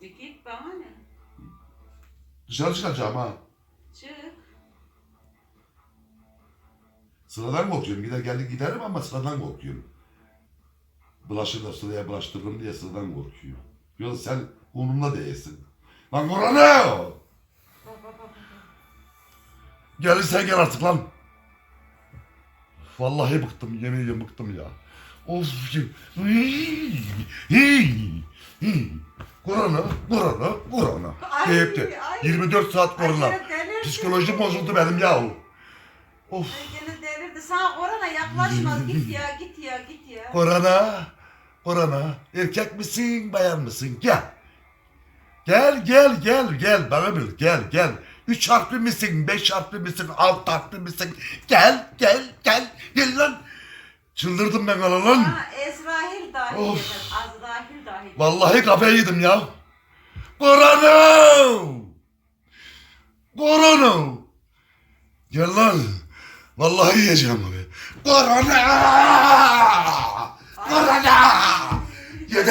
E git bana ne? Dışarı çıkacağım ha. Çık. Sıradan korkuyorum. Gider geldik giderim ama sıradan korkuyorum. Bulaşır da sıraya bulaştırırım diye sıradan korkuyorum. Yoksa sen umurumda değilsin. Lan bak. Gelirsen gel artık lan. Vallahi bıktım, yemin ediyorum bıktım ya. Of. hii. Korona, korona, korona. Ay, Deyip de ay. 24 saat Ay, korona. gene delirdi. Psikolojim bozuldu benim ya. Of. Ay gene delirdi. Sana korona yaklaşmaz. git ya git ya git ya. Korona, korona. Erkek misin, bayan mısın? Gel. Gel, gel, gel, gel. Bana bil, gel, gel. Üç harfli misin, beş harfli misin, altı harfli misin? Gel, gel, gel. Gel lan. Çıldırdım ben lan. lan. Bana Ezrahil dahi Of. demez misafir dahi. Vallahi kafayı yedim ya. Korona! Korona! Gel lan. Vallahi yiyeceğim abi. Korona! Korona! Yedi!